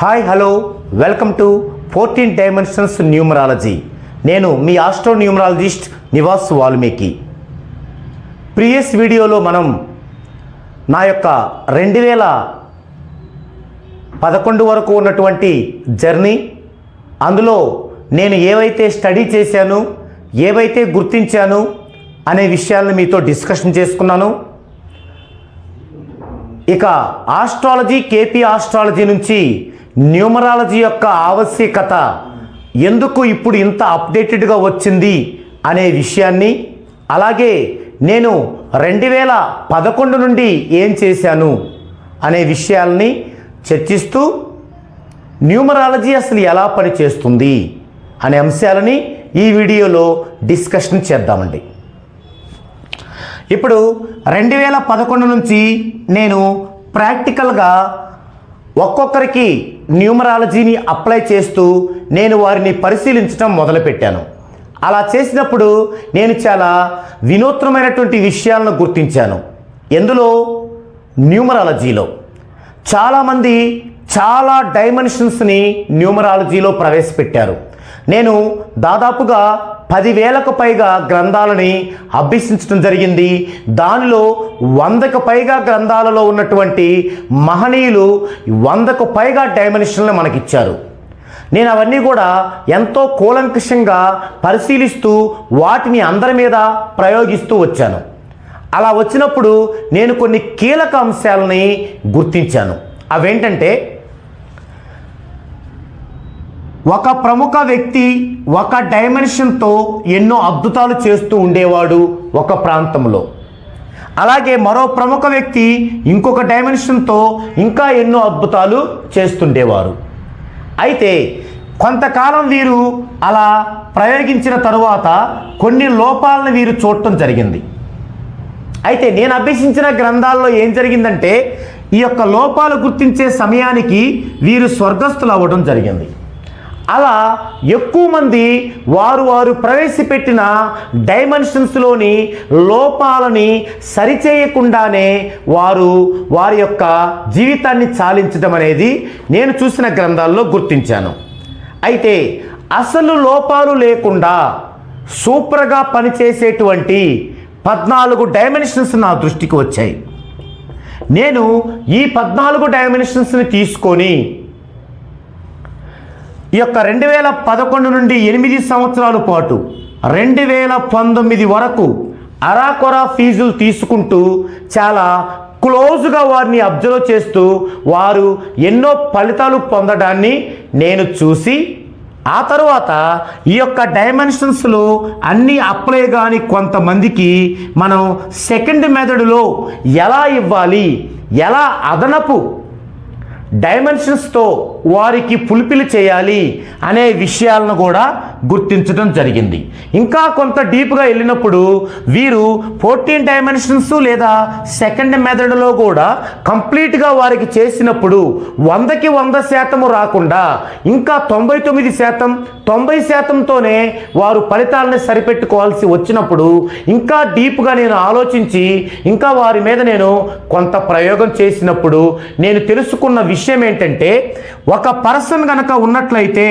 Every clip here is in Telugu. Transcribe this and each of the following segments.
Hi hello. Welcome to fourteen dimensions numerology. నేను మీ astro numerologist Nivas Valmiki. Previous వీడియోలో మనం నా యొక్క రెండు వేల పదకొండు వరకు ఉన్నటువంటి జర్నీ అందులో నేను ఏవైతే స్టడీ చేశాను ఏవైతే గుర్తించాను అనే విషయాలను మీతో డిస్కషన్ చేసుకున్నాను. ఇక ఆస్ట్రాలజీ కేపీ ఆస్ట్రాలజీ నుంచి న్యూమరాలజీ యొక్క ఆవశ్యకత ఎందుకు ఇప్పుడు ఇంత అప్డేటెడ్గా వచ్చింది అనే విషయాన్ని అలాగే నేను రెండు వేల పదకొండు నుండి ఏం చేశాను అనే విషయాల్ని చర్చిస్తూ న్యూమరాలజీ అసలు ఎలా పనిచేస్తుంది అనే అంశాలని ఈ వీడియోలో డిస్కషన్ చేద్దామండి. ఇప్పుడు రెండు వేల పదకొండు నుంచి నేను ప్రాక్టికల్గా ఒక్కొక్కరికి న్యూమరాలజీని అప్లై చేస్తూ నేను వారిని పరిశీలించడం మొదలుపెట్టాను. అలా చేసినప్పుడు నేను చాలా వినూత్నమైనటువంటి విషయాలను గుర్తించాను. ఎందులో? న్యూమరాలజీలో. చాలామంది చాలా డైమెన్షన్స్ని న్యూమరాలజీలో ప్రవేశపెట్టారు. నేను దాదాపుగా పదివేలకు పైగా గ్రంథాలని అభ్యసించడం జరిగింది. దానిలో వందకు పైగా గ్రంథాలలో ఉన్నటువంటి మహనీయులు వందకు పైగా డైమెన్షన్లు మనకిచ్చారు. నేను అవన్నీ కూడా ఎంతో కూలంకషంగా పరిశీలిస్తూ వాటిని అందరి మీద ప్రయోగిస్తూ వచ్చాను. అలా వచ్చినప్పుడు నేను కొన్ని కీలక అంశాలని గుర్తించాను. అవేంటంటే ఒక ప్రముఖ వ్యక్తి ఒక డైమెన్షన్తో ఎన్నో అద్భుతాలు చేస్తూ ఉండేవాడు ఒక ప్రాంతంలో. అలాగే మరో ప్రముఖ వ్యక్తి ఇంకొక డైమెన్షన్తో ఇంకా ఎన్నో అద్భుతాలు చేస్తుండేవారు. అయితే కొంతకాలం వీరు అలా ప్రయోగించిన తరువాత కొన్ని లోపాలను వీరు చూడటం జరిగింది. అయితే నేను అభ్యసించిన గ్రంథాల్లో ఏం జరిగిందంటే ఈ యొక్క లోపాలు గుర్తించే సమయానికి వీరు స్వర్గస్థులు అవ్వడం జరిగింది. అలా ఎక్కువ మంది వారు వారు ప్రవేశపెట్టిన డైమెన్షన్స్లోని లోపాలని సరిచేయకుండానే వారు వారి యొక్క జీవితాన్ని చాలించడం అనేది నేను చూసిన గ్రంథాల్లో గుర్తించాను. అయితే అసలు లోపాలు లేకుండా సూపర్గా పనిచేసేటువంటి పద్నాలుగు డైమెన్షన్స్ నా దృష్టికి వచ్చాయి. నేను ఈ పద్నాలుగు డైమెన్షన్స్ని తీసుకొని ఈ యొక్క రెండు వేల పదకొండు నుండి ఎనిమిది సంవత్సరాల పాటు రెండు వేల పంతొమ్మిది వరకు అరాకొరా ఫీజులు తీసుకుంటూ చాలా క్లోజ్గా వారిని అబ్జర్వ్ చేస్తూ వారు ఎన్నో ఫలితాలు పొందడాన్ని నేను చూసి ఆ తర్వాత ఈ యొక్క డైమెన్షన్స్లో అన్నీ అప్లై కానీ కొంతమందికి మనం సెకండ్ మెథడ్లో ఎలా ఇవ్వాలి ఎలా అదనపు డైమెన్షన్స్తో వారికి పులిపిలు చేయాలి అనే విషయాలను కూడా గుర్తించడం జరిగింది. ఇంకా కొంత డీప్గా వెళ్ళినప్పుడు వీరు ఫోర్టీన్ డైమెన్షన్స్ లేదా సెకండ్ మెథడ్లో కూడా కంప్లీట్గా వారికి చేసినప్పుడు వందకి వంద శాతము రాకుండా ఇంకా తొంభై తొమ్మిది శాతం తొంభై శాతంతోనే వారు ఫలితాలను సరిపెట్టుకోవాల్సి వచ్చినప్పుడు ఇంకా డీప్గా నేను ఆలోచించి ఇంకా వారి మీద నేను కొంత ప్రయోగం చేసినప్పుడు నేను తెలుసుకున్న విషయం ఏంటంటే ఒక పర్సన్ కనుక ఉన్నట్లయితే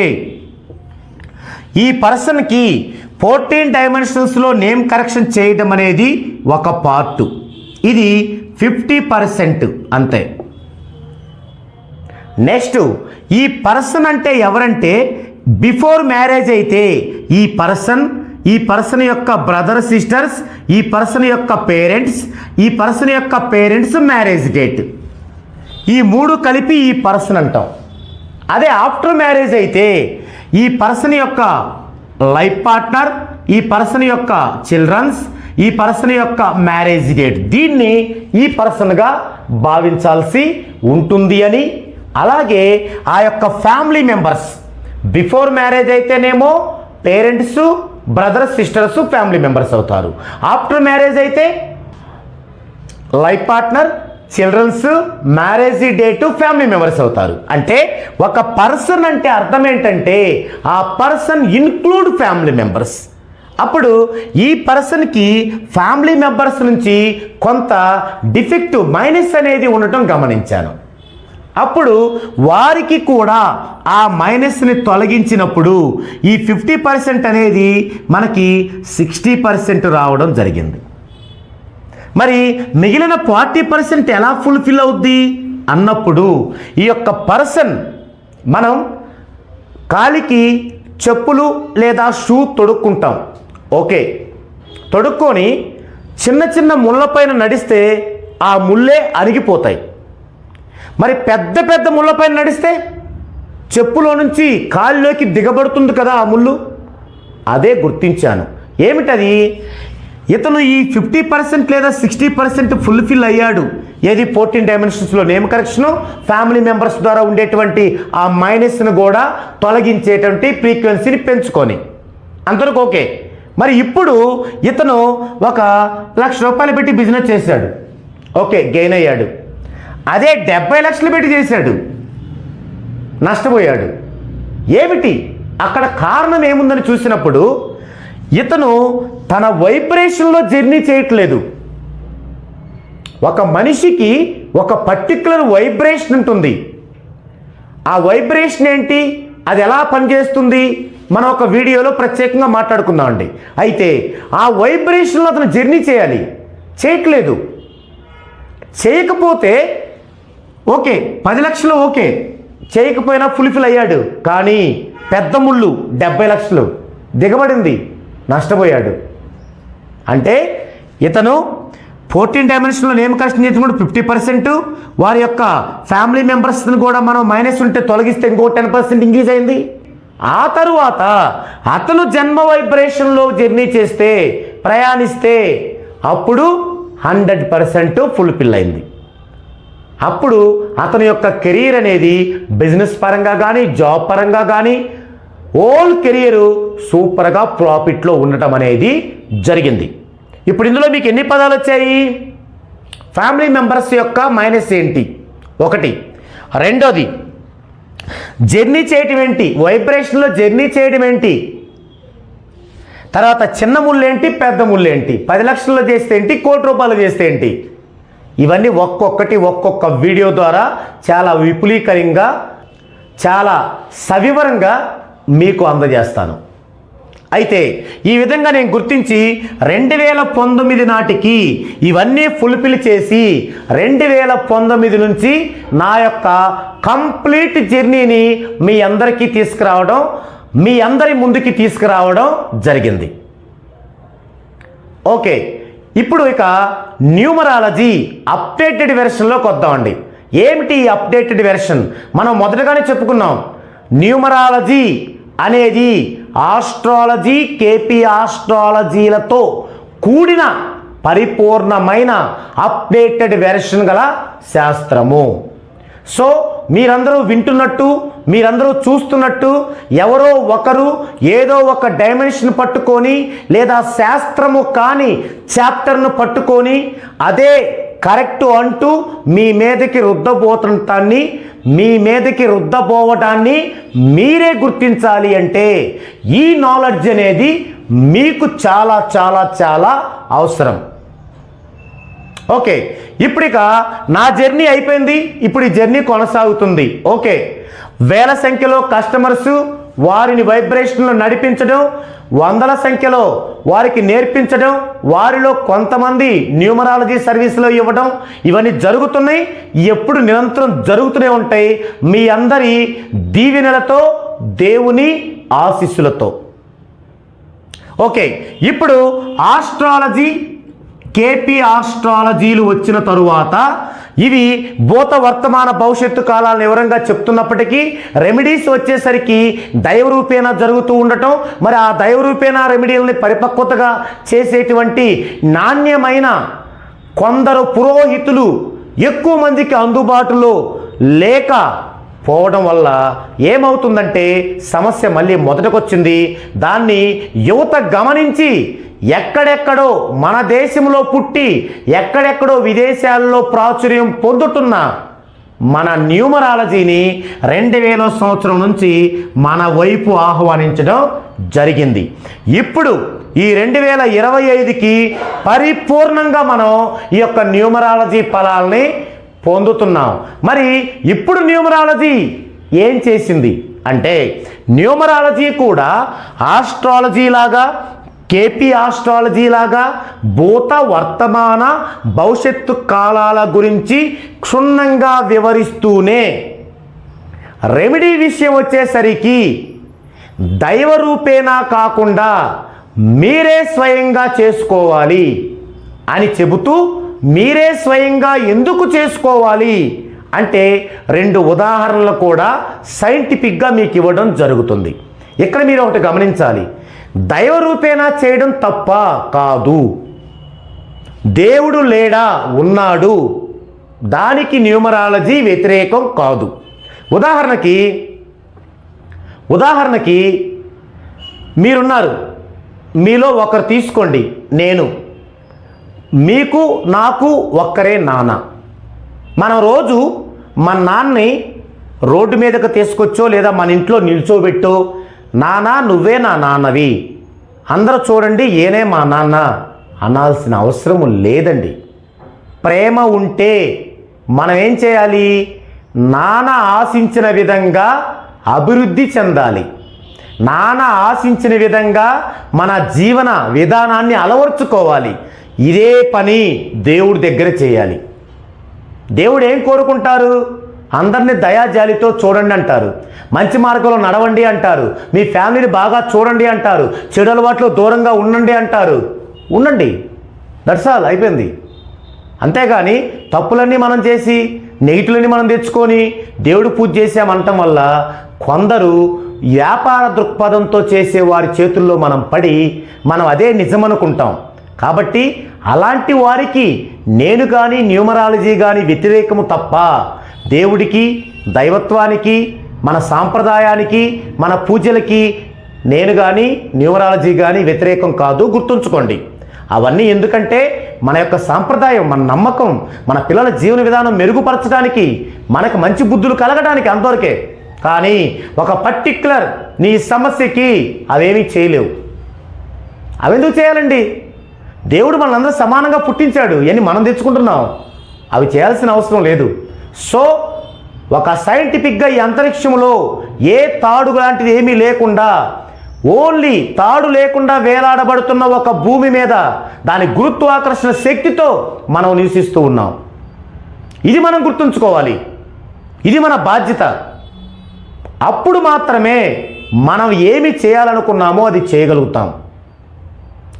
ఈ పర్సన్కి ఫోర్టీన్ డైమెన్షన్స్లో నేమ్ కరెక్షన్ చేయడం అనేది ఒక పార్ట్. ఇది ఫిఫ్టీ పర్సెంట్ అంతే. నెక్స్ట్ ఈ పర్సన్ అంటే ఎవరంటే బిఫోర్ మ్యారేజ్ అయితే ఈ పర్సన్ ఈ పర్సన్ యొక్క బ్రదర్ సిస్టర్స్ ఈ పర్సన్ యొక్క పేరెంట్స్ ఈ పర్సన్ యొక్క పేరెంట్స్ మ్యారేజ్ డేట్. ఈ మూడు కలిపి ఈ పర్సన్ అంటాం. అదే ఆఫ్టర్ మ్యారేజ్ అయితే ఈ పర్సన్ యొక్క లైఫ్ పార్ట్నర్ ఈ పర్సన్ యొక్క చిల్డ్రన్స్ ఈ పర్సన్ యొక్క మ్యారేజ్ డేట్. దీన్ని ఈ పర్సన్గా భావించాల్సి ఉంటుంది అని. అలాగే ఆ యొక్క ఫ్యామిలీ మెంబర్స్ బిఫోర్ మ్యారేజ్ అయితేనేమో parents brothers sisters family members అవుతారు. ఆఫ్టర్ మ్యారేజ్ అయితే life partner childrens marriage date family members అవుతారు. అంటే ఒక పర్సన్ అంటే అర్థం ఏంటంటే ఆ పర్సన్ ఇన్క్లూడ్ ఫ్యామిలీ మెంబర్స్. అప్పుడు ఈ పర్సన్కి ఫ్యామిలీ మెంబర్స్ నుంచి కొంత డిఫెక్ట్ మైనస్ అనేది ఉండటం గమనించాను. అప్పుడు వారికి కూడా ఆ మైనస్ని తొలగించినప్పుడు ఈ ఫిఫ్టీ పర్సెంట్ అనేది మనకి సిక్స్టీ పర్సెంట్ రావడం జరిగింది. మరి మిగిలిన ఫార్టీ పర్సెంట్ ఎలా ఫుల్ఫిల్ అవుద్ది? అన్నప్పుడు ఈ యొక్క పర్సన్ మనం కాలికి చెప్పులు లేదా షూ తొడుక్కుంటాం. ఓకే. తొడుక్కొని చిన్న చిన్న ముళ్ళపైన నడిస్తే ఆ ముళ్ళే అరిగిపోతాయి మరి పెద్ద పెద్ద ముళ్ళపైన నడిస్తే చెప్పులో నుంచి కాళ్ళలోకి దిగబడుతుంది కదా ఆ ముళ్ళు? అదే గుర్తించాను. ఏమిటది? ఇతను ఈ ఫిఫ్టీ పర్సెంట్ లేదా సిక్స్టీ పర్సెంట్ ఫుల్ఫిల్ అయ్యాడు. ఏది ఫోర్టీన్ డైమెన్షన్స్లో నేమ్ కరెక్షను ఫ్యామిలీ మెంబర్స్ ద్వారా ఉండేటువంటి ఆ మైనస్ను కూడా తొలగించేటువంటి ఫ్రీక్వెన్సీని పెంచుకొని. అంతవరకు ఓకే. మరి ఇప్పుడు ఇతను ఒక లక్ష రూపాయలు పెట్టి బిజినెస్ చేశాడు. ఓకే గెయిన్ అయ్యాడు. అదే డెబ్బై లక్షలు పెట్టి చేశాడు. నష్టపోయాడు. ఏమిటి? అక్కడ కారణం ఏముందని చూసినప్పుడు ఇతను తన వైబ్రేషన్లో జర్నీ చేయట్లేదు. ఒక మనిషికి ఒక పర్టికులర్ వైబ్రేషన్ ఉంటుంది. ఆ వైబ్రేషన్ ఏంటి? అది ఎలా పనిచేస్తుంది? మనం ఒక వీడియోలో ప్రత్యేకంగా మాట్లాడుకుందాం అండి. అయితే ఆ వైబ్రేషన్లో అతను జర్నీ చేయాలి. చేయట్లేదు. చేయకపోతే ఓకే పది లక్షలు ఓకే. చేయకపోయినా ఫుల్ఫిల్ అయ్యాడు. కానీ పెద్ద ముళ్ళు డెబ్బై లక్షలు. దిగబడింది. నష్టపోయాడు. అంటే ఇతను ఫోర్టీన్ డైమెన్షన్లో నేమ్ కష్టం చేసినప్పుడు ఫిఫ్టీ పర్సెంట్ వారి యొక్క ఫ్యామిలీ మెంబర్స్ని కూడా మనం మైనస్ ఉంటే తొలగిస్తే ఇంకో టెన్ పర్సెంట్ ఇంక్రీజ్ అయింది. ఆ తరువాత అతను జన్మ వైబ్రేషన్లో జర్నీ చేస్తే ప్రయాణిస్తే అప్పుడు హండ్రెడ్ పర్సెంట్ ఫుల్ఫిల్ అయింది. అప్పుడు అతని యొక్క కెరీర్ అనేది బిజినెస్ పరంగా కానీ జాబ్ పరంగా కానీ ఓల్ కెరియర్ సూపర్గా ప్రాఫిట్లో ఉండటం అనేది జరిగింది. ఇప్పుడు ఇందులో మీకు ఎన్ని పదాలు వచ్చాయి? ఫ్యామిలీ మెంబర్స్ యొక్క మైనస్ ఏంటి? ఒకటి. రెండోది జర్నీ చేయటం ఏంటి? వైబ్రేషన్లో జర్నీ చేయడం ఏంటి? తర్వాత చిన్న ముళ్ళేంటి పెద్ద ముళ్ళేంటి పది లక్షల్లో చేస్తే ఏంటి? కోటి రూపాయలు చేస్తే ఏంటి? ఇవన్నీ ఒక్కొక్కటి ఒక్కొక్క వీడియో ద్వారా చాలా విపులీకరంగా చాలా సవివరంగా మీకు అందజేస్తాను. అయితే ఈ విధంగా నేను గుర్తించి రెండు వేల పంతొమ్మిది నాటికి ఇవన్నీ ఫుల్ఫిల్ చేసి రెండు వేల పంతొమ్మిది నుంచి నా యొక్క కంప్లీట్ జర్నీని మీ అందరికీ తీసుకురావడం మీ అందరి ముందుకి తీసుకురావడం జరిగింది. ఓకే ఇప్పుడు ఇక న్యూమరాలజీ అప్డేటెడ్ వెర్షన్లోకి వద్దామండి ఏమిటి ఈ అప్డేటెడ్ వెర్షన్? మనం మొదటగానే చెప్పుకున్నాం న్యూమరాలజీ అనేది ఆస్ట్రాలజీ కేపీ ఆస్ట్రాలజీలతో కూడిన పరిపూర్ణమైన అప్డేటెడ్ వెర్షన్ గల శాస్త్రము. సో మీరందరూ వింటున్నట్టు మీరందరూ చూస్తున్నట్టు ఎవరో ఒకరు ఏదో ఒక డైమెన్షన్ పట్టుకొని లేదా శాస్త్రము కాని చాప్టర్ను పట్టుకొని అదే కరెక్ట్ అంటూ మీ మీదకి రుద్దబోతుంటాన్ని మీ మీదకి రుద్దబోవటాన్ని మీరే గుర్తించాలి అంటే ఈ నాలెడ్జ్ అనేది మీకు చాలా చాలా చాలా అవసరం. ఓకే ఇప్పుడిక నా జర్నీ అయిపోయింది ఇప్పుడు ఈ జర్నీ కొనసాగుతుంది. ఓకే వేల సంఖ్యలో కస్టమర్సు వారిని వైబ్రేషన్లో నడిపించడం వందల సంఖ్యలో వారికి నేర్పించడం వారిలో కొంతమంది న్యూమరాలజీ సర్వీసులో ఇవ్వడం ఇవన్నీ జరుగుతున్నాయి. ఎప్పుడు నిరంతరం జరుగుతూనే ఉంటాయి. మీ అందరి దీవెనలతో దేవుని ఆశీస్సులతో. ఓకే ఇప్పుడు ఆస్ట్రాలజీ కేపీ ఆస్ట్రాలజీలు వచ్చిన తరువాత ఇవి భూత వర్తమాన భవిష్యత్తు కాలాలను వివరంగా చెప్తున్నప్పటికీ రెమెడీస్ వచ్చేసరికి దైవరూపేణ జరుగుతూ ఉండటం మరి ఆ దైవరూపేణ రెమెడీలని పరిపక్వతగా చేసేటువంటి నాణ్యమైన కొందరు పురోహితులు ఎక్కువ మందికి అందుబాటులో లేక పోవడం వల్ల ఏమవుతుందంటే సమస్య మళ్ళీ మొదటకొచ్చింది. దాన్ని యువత గమనించి ఎక్కడెక్కడో మన దేశంలో పుట్టి ఎక్కడెక్కడో విదేశాల్లో ప్రాచుర్యం పొందుతున్న మన న్యూమరాలజీని రెండు వేల సంవత్సరం నుంచి మన వైపు ఆహ్వానించడం జరిగింది. ఇప్పుడు ఈ రెండు వేల ఇరవై ఐదుకి పరిపూర్ణంగా మనం ఈ యొక్క న్యూమరాలజీ ఫలాల్ని పొందుతున్నాం మరి ఇప్పుడు న్యూమరాలజీ ఏం చేసింది? అంటే న్యూమరాలజీ కూడా ఆస్ట్రాలజీ లాగా కేపీ ఆస్ట్రాలజీ లాగా భూత వర్తమాన భవిష్యత్తు కాలాల గురించి క్షుణ్ణంగా వివరిస్తూనే. రెమెడీ విషయం వచ్చేసరికి దైవరూపేణా కాకుండా మీరే స్వయంగా చేసుకోవాలి అని చెబుతూ మీరే స్వయంగా ఎందుకు చేసుకోవాలి? అంటే రెండు ఉదాహరణలు కూడా సైంటిఫిక్గా మీకు ఇవ్వడం జరుగుతుంది. ఇక్కడ మీరు ఒకటి గమనించాలి. దైవరూపేణా చేయడం తప్ప కాదు. దేవుడు లేడా? ఉన్నాడు. దానికి న్యూమరాలజీ వ్యతిరేకం కాదు. ఉదాహరణకి ఉదాహరణకి మీరున్నారు. మీలో ఒకరు తీసుకోండి. నేను. మీకు నాకు ఒక్కరే నాన్న. మనం రోజు మన నాన్నని రోడ్డు మీదకు తీసుకొచ్చో లేదా మన ఇంట్లో నిల్చోబెట్టో నానా నువ్వే నా నాన్నవి. అందరూ చూడండి ఏనే మా నాన్న అనాల్సిన అవసరం లేదండి. ప్రేమ ఉంటే మనం ఏం చేయాలి? నాన్న ఆశించిన విధంగా అభివృద్ధి చెందాలి. నాన్న ఆశించిన విధంగా మన జీవన విధానాన్ని అలవర్చుకోవాలి. ఇదే పని దేవుడి దగ్గర చేయాలి. దేవుడు ఏం కోరుకుంటారు? అందరినీ దయాజాలితో చూడండి అంటారు. మంచి మార్గంలో నడవండి అంటారు. మీ ఫ్యామిలీని బాగా చూడండి అంటారు. చెడు అలవాట్లు దూరంగా ఉండండి అంటారు. ఉండండి. దట్స్ అయిపోయింది. అంతేగాని తప్పులన్నీ మనం చేసి నెగిటివ్లన్నీ మనం తెచ్చుకొని దేవుడు పూజ చేసామనటం వల్ల కొందరు వ్యాపార దృక్పథంతో చేసే వారి చేతుల్లో మనం పడి మనం అదే నిజమనుకుంటాం. కాబట్టి అలాంటి వారికి నేను కానీ న్యూమరాలజీ కానీ వ్యతిరేకము తప్ప దేవుడికి దైవత్వానికి మన సాంప్రదాయానికి మన పూజలకి నేను కానీ న్యూమరాలజీ కానీ వ్యతిరేకం కాదు గుర్తుంచుకోండి. అవన్నీ ఎందుకంటే మన యొక్క సాంప్రదాయం మన నమ్మకం మన పిల్లల జీవన విధానం మెరుగుపరచడానికి మనకు మంచి బుద్ధులు కలగడానికి అంతవరకే. కానీ ఒక పర్టిక్యులర్ నీ సమస్యకి అవేమీ చేయలేవు. అవెందుకు చేయాలండి? దేవుడు మనందరూ సమానంగా పుట్టించాడు. ఇవన్నీ మనం తెచ్చుకుంటున్నాం. అవి చేయాల్సిన అవసరం లేదు. సో ఒక సైంటిఫిక్గా ఈ అంతరిక్షంలో ఏ తాడు లాంటిది ఏమీ లేకుండా ఓన్లీ తాడు లేకుండా వేలాడబడుతున్న ఒక భూమి మీద దాని గురుత్వాకర్షణ శక్తితో మనం నివసిస్తూ ఉన్నాం. ఇది మనం గుర్తుంచుకోవాలి. ఇది మన బాధ్యత. అప్పుడు మాత్రమే మనం ఏమి చేయాలనుకున్నామో అది చేయగలుగుతాం.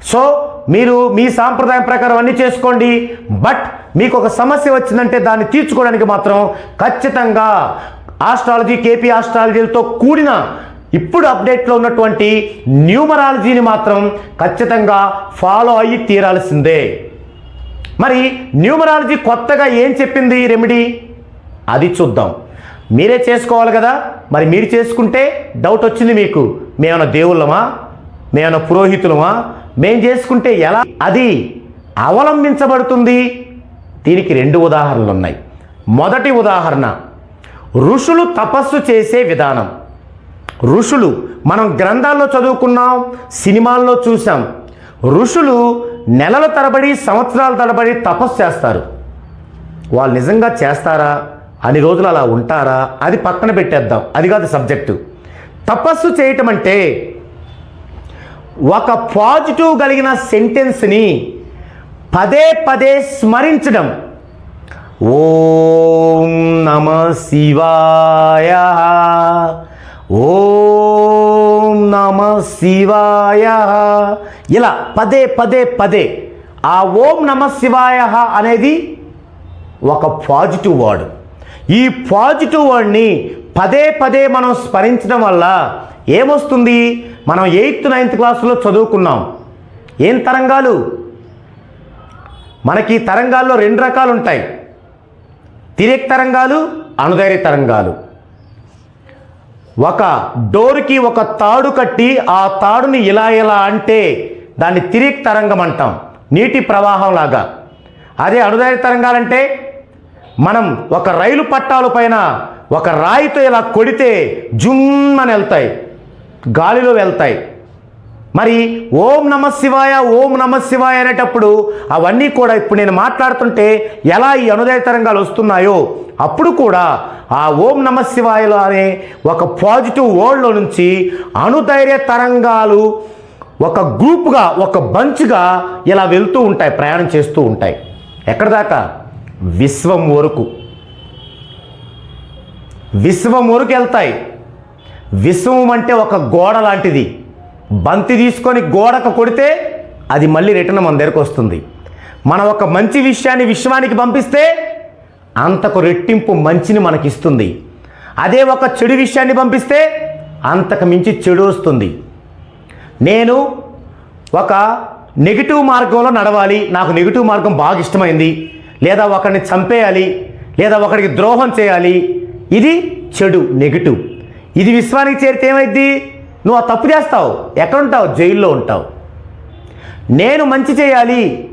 సో మీరు మీ సాంప్రదాయం ప్రకారం అన్నీ చేసుకోండి. బట్ మీకు ఒక సమస్య వచ్చిందంటే దాన్ని తీర్చుకోవడానికి మాత్రం ఖచ్చితంగా ఆస్ట్రాలజీ కేపీ ఆస్ట్రాలజీలతో కూడిన ఇప్పుడు అప్డేట్లో ఉన్నటువంటి న్యూమరాలజీని మాత్రం ఖచ్చితంగా ఫాలో అయ్యి తీరాల్సిందే. మరి న్యూమరాలజీ కొత్తగా ఏం చెప్పింది రెమిడీ? రెమెడీ అది చూద్దాం. మీరే చేసుకోవాలి కదా. మరి మీరు చేసుకుంటే డౌట్ వచ్చింది మీకు. మేమన్నా దేవుళ్ళమా? మేమన్నా పురోహితులమా? మేం చేసుకుంటే ఎలా? అది అవలంబించబడుతుంది. దీనికి రెండు ఉదాహరణలు ఉన్నాయి మొదటి ఉదాహరణ ఋషులు తపస్సు చేసే విధానం. ఋషులు మనం గ్రంథాల్లో చదువుకున్నాం సినిమాల్లో చూసాం ఋషులు నెలల తరబడి సంవత్సరాల తరబడి తపస్సు చేస్తారు. వాళ్ళు నిజంగా చేస్తారా? అన్ని రోజులు అలా ఉంటారా? అది పక్కన పెట్టేద్దాం. అది కాదు సబ్జెక్టు. తపస్సు చేయటం అంటే ఒక పాజిటివ్ కలిగిన సెంటెన్స్ని పదే పదే స్మరించడం. ఓం నమ శివాయ. ఓం నమ శివాయ. ఇలా పదే పదే పదే ఆ ఓం నమ శివాయ అనేది ఒక పాజిటివ్ వర్డ్. ఈ పాజిటివ్ వర్డ్ని పదే పదే మనం స్మరించడం వల్ల ఏమొస్తుంది? మనం ఎయిత్ నైన్త్ క్లాసులో చదువుకున్నాం. ఏం తరంగాలు? మనకి తరంగాల్లో రెండు రకాలు ఉంటాయి. తిరేక్ తరంగాలు అణుధైర్య తరంగాలు. ఒక డోర్కి ఒక తాడు కట్టి ఆ తాడుని ఇలా ఇలా అంటే దాన్ని తిరిగి తరంగం అంటాం. నీటి ప్రవాహం లాగా. అదే అణుధైర్య తరంగాలంటే మనం ఒక రైలు పట్టాల పైన ఒక రాయితో ఇలా కొడితే జుమ్ అని వెళ్తాయి. గాలిలో వెళ్తాయి. మరి ఓం నమ శివాయ ఓం నమ శివాయ అనేటప్పుడు అవన్నీ కూడా ఇప్పుడు నేను మాట్లాడుతుంటే ఎలా ఈ అనుదయ తరంగాలు వస్తున్నాయో అప్పుడు కూడా ఆ ఓం నమ శివాయలో అనే ఒక పాజిటివ్ వరల్డ్లో నుంచి అనుధైర్య తరంగాలు ఒక గ్రూప్గా ఒక బంచ్గా ఇలా వెళ్తూ ఉంటాయి ప్రయాణం చేస్తూ ఉంటాయి. ఎక్కడ దాకా? విశ్వం వరకు. విశ్వం వరకు వెళ్తాయి. విశ్వం అంటే ఒక గోడ లాంటిది. బంతి తీసుకొని గోడకు కొడితే అది మళ్ళీ రిటర్న్ మన దగ్గరకు వస్తుంది. మనం ఒక మంచి విషయాన్ని విశ్వానికి పంపిస్తే అంతకు రెట్టింపు మంచిని మనకిస్తుంది. అదే ఒక చెడు విషయాన్ని పంపిస్తే అంతకు మించి చెడు వస్తుంది. నేను ఒక నెగిటివ్ మార్గంలో నడవాలి. నాకు నెగిటివ్ మార్గం బాగా ఇష్టమైంది. లేదా ఒకరిని చంపేయాలి. లేదా ఒకరికి ద్రోహం చేయాలి. ఇది చెడు నెగిటివ్. ఇది విశ్వానికి చేరితే ఏమైద్ది? నువ్వు ఆ తప్పు చేస్తావు. ఎక్కడ ఉంటావు? జైల్లో ఉంటావు. నేను మంచి చేయాలి.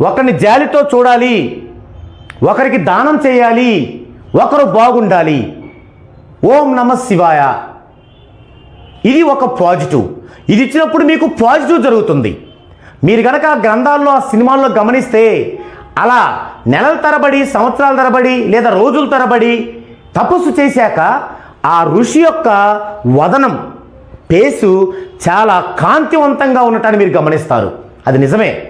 ఒకరిని జాలితో చూడాలి. ఒకరికి దానం చేయాలి. ఒకరు బాగుండాలి. ఓం నమ శివాయ. ఇది ఒక పాజిటివ్. ఇది ఇచ్చినప్పుడు మీకు పాజిటివ్ జరుగుతుంది. మీరు కనుక ఆ గ్రంథాల్లో ఆ సినిమాల్లో గమనిస్తే అలా నెలల తరబడి సంవత్సరాల తరబడి లేదా రోజుల తరబడి తపస్సు చేశాక ఆ ఋషి యొక్క వదనం పేసు చాలా కాంతివంతంగా ఉండటాన్ని మీరు గమనిస్తారు. అది నిజమే.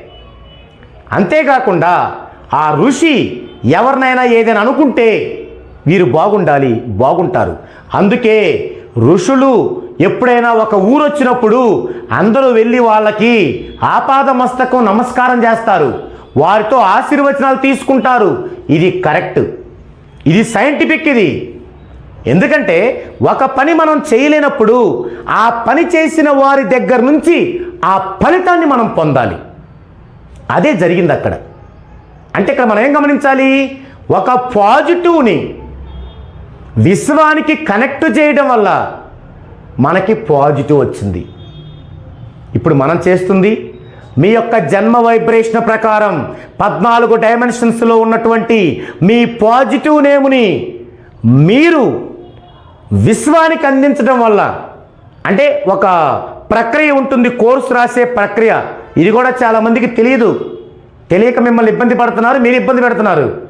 అంతేకాకుండా ఆ ఋషి ఎవరినైనా ఏదైనా అనుకుంటే వీరు బాగుండాలి బాగుంటారు. అందుకే ఋషులు ఎప్పుడైనా ఒక ఊరు వచ్చినప్పుడు అందరూ వెళ్ళి వాళ్ళకి ఆపాద మస్తకం నమస్కారం చేస్తారు. వారితో ఆశీర్వచనాలు తీసుకుంటారు. ఇది కరెక్ట్. ఇది సైంటిఫిక్ ఇది. ఎందుకంటే ఒక పని మనం చేయలేనప్పుడు ఆ పని చేసిన వారి దగ్గర నుంచి ఆ ఫలితాన్ని మనం పొందాలి. అదే జరిగింది అక్కడ. అంటే ఇక్కడ మనం ఏం గమనించాలి? ఒక పాజిటివ్ని విశ్వానికి కనెక్ట్ చేయడం వల్ల మనకి పాజిటివ్ వచ్చింది. ఇప్పుడు మనం చేస్తుంది మీ యొక్క జన్మ వైబ్రేషన్ ప్రకారం పద్నాలుగు డైమెన్షన్స్లో ఉన్నటువంటి మీ పాజిటివ్ నేముని మీరు విశ్వానికి అందించడం వల్ల. అంటే ఒక ప్రక్రియ ఉంటుంది కోర్సు రాసే ప్రక్రియ. ఇది కూడా చాలామందికి తెలియదు. తెలియక మిమ్మల్ని ఇబ్బంది పడుతున్నారు మీరు ఇబ్బంది పెడుతున్నారు.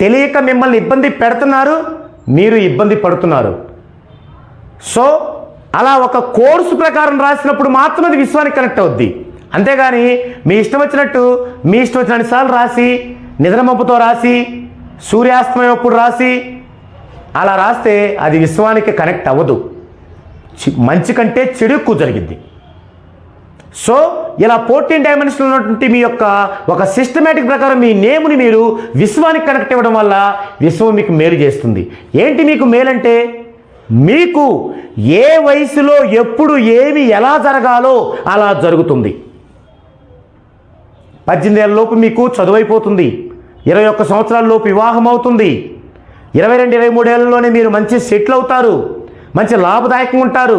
తెలియక మిమ్మల్ని ఇబ్బంది పెడుతున్నారు మీరు ఇబ్బంది పడుతున్నారు. సో అలా ఒక కోర్సు ప్రకారం రాసినప్పుడు మాత్రం అది విశ్వానికి కనెక్ట్ అవుద్ది. అంతేగాని మీ ఇష్టం వచ్చినట్టు మీ ఇష్టం వచ్చిన సార్లు రాసి నిద్రమప్పుతో రాసి సూర్యాస్తమయం అప్పుడు రాసి అలా రాస్తే అది విశ్వానికి కనెక్ట్ అవ్వదు. చి- మంచి కంటే చెడు ఎక్కువ జరిగింది సో ఇలా ఫోర్టీన్ డైమెన్షన్లో ఉన్నటువంటి మీ యొక్క ఒక సిస్టమేటిక్ ప్రకారం మీ నేమ్ని మీరు విశ్వానికి కనెక్ట్ ఇవ్వడం వల్ల విశ్వం మీకు మేలు చేస్తుంది. ఏంటి మీకు మేలంటే మీకు ఏ వయసులో ఎప్పుడు ఏమి ఎలా జరగాలో అలా జరుగుతుంది. పద్దెనిమిది లోపు మీకు చదువు అయిపోతుంది ఇరవై ఒక్క సంవత్సరాల లోపు వివాహం అవుతుంది. ఇరవై రెండు ఇరవై మూడేళ్ళలోనే మీరు మంచి సెటిల్ అవుతారు మంచి లాభదాయకంగా ఉంటారు.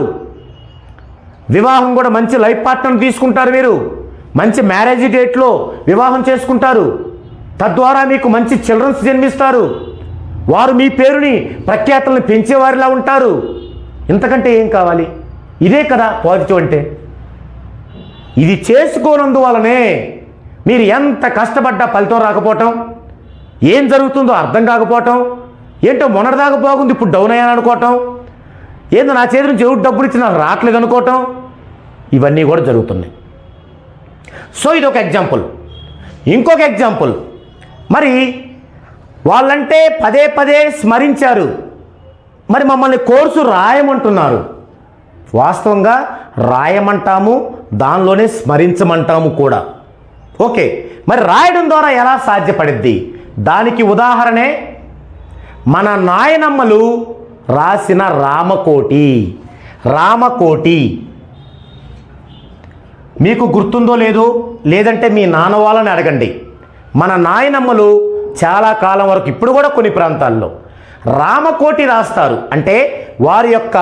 వివాహం కూడా మంచి లైఫ్ పార్ట్నర్ తీసుకుంటారు మీరు. మంచి మ్యారేజ్ డేట్లో వివాహం చేసుకుంటారు. తద్వారా మీకు మంచి చిల్డ్రన్స్ జన్మిస్తారు. వారు మీ పేరుని ప్రఖ్యాతలను పెంచేవారిలా ఉంటారు. ఇంతకంటే ఏం కావాలి? ఇదే కదా పాజిటివ్ అంటే. ఇది చేసుకోనందువలనే మీరు ఎంత కష్టపడ్డా ఫలితం రాకపోవటం ఏం జరుగుతుందో అర్థం కాకపోవటం ఏంటో మొన్నటిదాకా బాగుంది ఇప్పుడు డౌన్ అయ్యాను అనుకోవటం? ఏందో నా చేతి నుంచి ఎవరు డబ్బులు ఇచ్చి నాకు రావట్లేదు అనుకోవటం? ఇవన్నీ కూడా జరుగుతున్నాయి. సో ఇది ఒక ఎగ్జాంపుల్ ఇంకొక ఎగ్జాంపుల్ మరి వాళ్ళంటే పదే పదే స్మరించారు. మరి మమ్మల్ని కోర్సు రాయమంటున్నారు. వాస్తవంగా రాయమంటాము దానిలోనే స్మరించమంటాము కూడా. ఓకే మరి రాయడం ద్వారా ఎలా సాధ్యపడిద్ది? దానికి ఉదాహరణే మన నాయనమ్మలు రాసిన రామకోటి. రామకోటి. మీకు గుర్తుందో లేదో లేదంటే మీ నాన్న వాళ్ళని అడగండి. మన నాయనమ్మలు చాలా కాలం వరకు ఇప్పుడు కూడా కొన్ని ప్రాంతాల్లో రామకోటి రాస్తారు. అంటే వారి యొక్క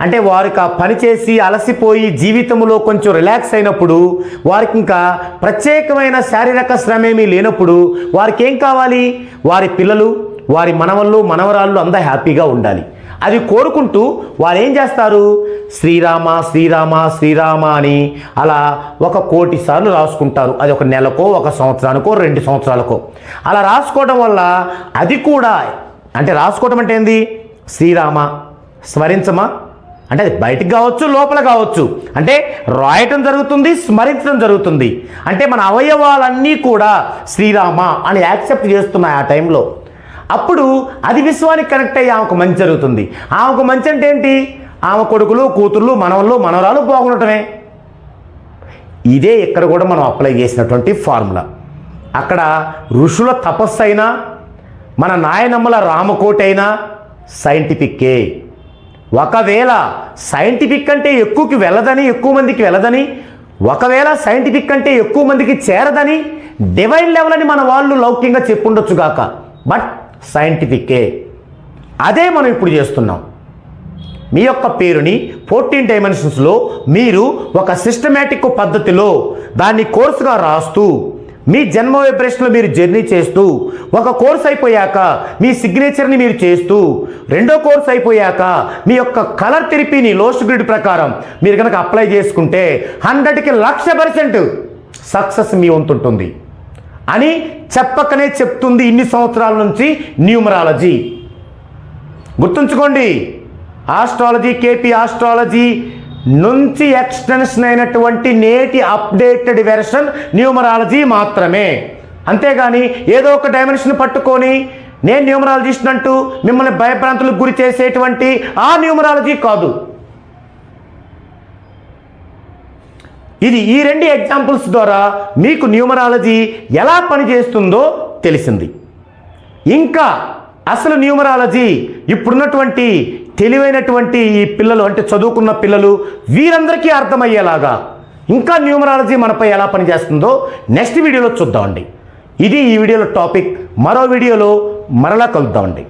అంటే వారికి ఆ పని చేసి అలసిపోయి జీవితంలో కొంచెం రిలాక్స్ అయినప్పుడు వారికి ఇంకా ప్రత్యేకమైన శారీరక శ్రమ ఏమీ లేనప్పుడు వారికి ఏం కావాలి? వారి పిల్లలు వారి మనవళ్ళు మనవరాళ్ళు అంతా హ్యాపీగా ఉండాలి. అది కోరుకుంటూ వారు ఏం చేస్తారు? శ్రీరామ శ్రీరామ శ్రీరామ అని అలా ఒక కోటి సార్లు రాసుకుంటారు. అది ఒక నెలకో ఒక సంవత్సరానికో రెండు సంవత్సరాలకో. అలా రాసుకోవడం వల్ల అది కూడా అంటే రాసుకోవడం అంటే ఏంది? శ్రీరామ స్మరించమా? అంటే అది బయటకు కావచ్చు లోపల కావచ్చు. అంటే రాయటం జరుగుతుంది స్మరించడం జరుగుతుంది. అంటే మన అవయవాలన్నీ కూడా శ్రీరామ అని యాక్సెప్ట్ చేస్తున్నాయి ఆ టైంలో. అప్పుడు అది విశ్వానికి కనెక్ట్ అయ్యి ఆమెకు మంచి జరుగుతుంది. ఆమెకు మంచి అంటే ఏంటి? ఆమె కొడుకులు కూతుర్లు మనవళ్ళు మనవరాలు బాగుండటమే. ఇదే ఇక్కడ కూడా మనం అప్లై చేసినటువంటి ఫార్ములా అక్కడ ఋషుల తపస్సు అయినా మన నాయనమ్మల రామకోటి అయినా సైంటిఫిక్కే ఒకవేళ సైంటిఫిక్ అంటే ఎక్కువకి వెళ్ళదని ఎక్కువ మందికి వెళ్ళదని ఒకవేళ సైంటిఫిక్ అంటే ఎక్కువ మందికి చేరదని డివైన్ లెవెల్ అని మన వాళ్ళు లౌక్యంగా చెప్పుండొచ్చుగాక బట్ సైంటిఫికే. అదే మనం ఇప్పుడు చేస్తున్నాం. మీ యొక్క పేరుని ఫోర్టీన్ డైమెన్షన్స్లో మీరు ఒక సిస్టమేటిక్ పద్ధతిలో దాన్ని కోర్సుగా రాస్తూ మీ జన్మ వైబ్రేషన్లో మీరు జర్నీ చేస్తూ ఒక కోర్స్ అయిపోయాక మీ సిగ్నేచర్ని మీరు చేస్తూ రెండో కోర్స్ అయిపోయాక మీ యొక్క కలర్ థెరపీని లోస్ట్ గ్రిడ్ ప్రకారం మీరు కనుక అప్లై చేసుకుంటే హండ్రెడ్కి లక్ష పర్సెంట్ సక్సెస్ మీ వంతుంటుంది అని చెప్పకనే చెప్తుంది ఇన్ని సంవత్సరాల నుంచి న్యూమరాలజీ. గుర్తుంచుకోండి ఆస్ట్రాలజీ కేపీ ఆస్ట్రాలజీ నుంచి ఎక్స్టెన్షన్ అయినటువంటి నేటి అప్డేటెడ్ వెర్షన్ న్యూమరాలజీ మాత్రమే. అంతేగాని ఏదో ఒక డైమెన్షన్ పట్టుకొని నేను న్యూమరాలజిస్ట్ అంటూ మిమ్మల్ని భయభ్రాంతులకు గురి చేసేటువంటి ఆ న్యూమరాలజీ కాదు. ఇది ఈ రెండు ఎగ్జాంపుల్స్ ద్వారా మీకు న్యూమరాలజీ ఎలా పనిచేస్తుందో తెలిసింది. ఇంకా అసలు న్యూమరాలజీ ఇప్పుడున్నటువంటి తెలివైనటువంటి ఈ పిల్లలు అంటే చదువుకున్న పిల్లలు వీరందరికీ అర్థమయ్యేలాగా ఇంకా న్యూమరాలజీ మనపై ఎలా పనిచేస్తుందో నెక్స్ట్ వీడియోలో చూద్దామండి. ఇది ఈ వీడియోలో టాపిక్. మరో వీడియోలో మరలా కలుద్దామండి.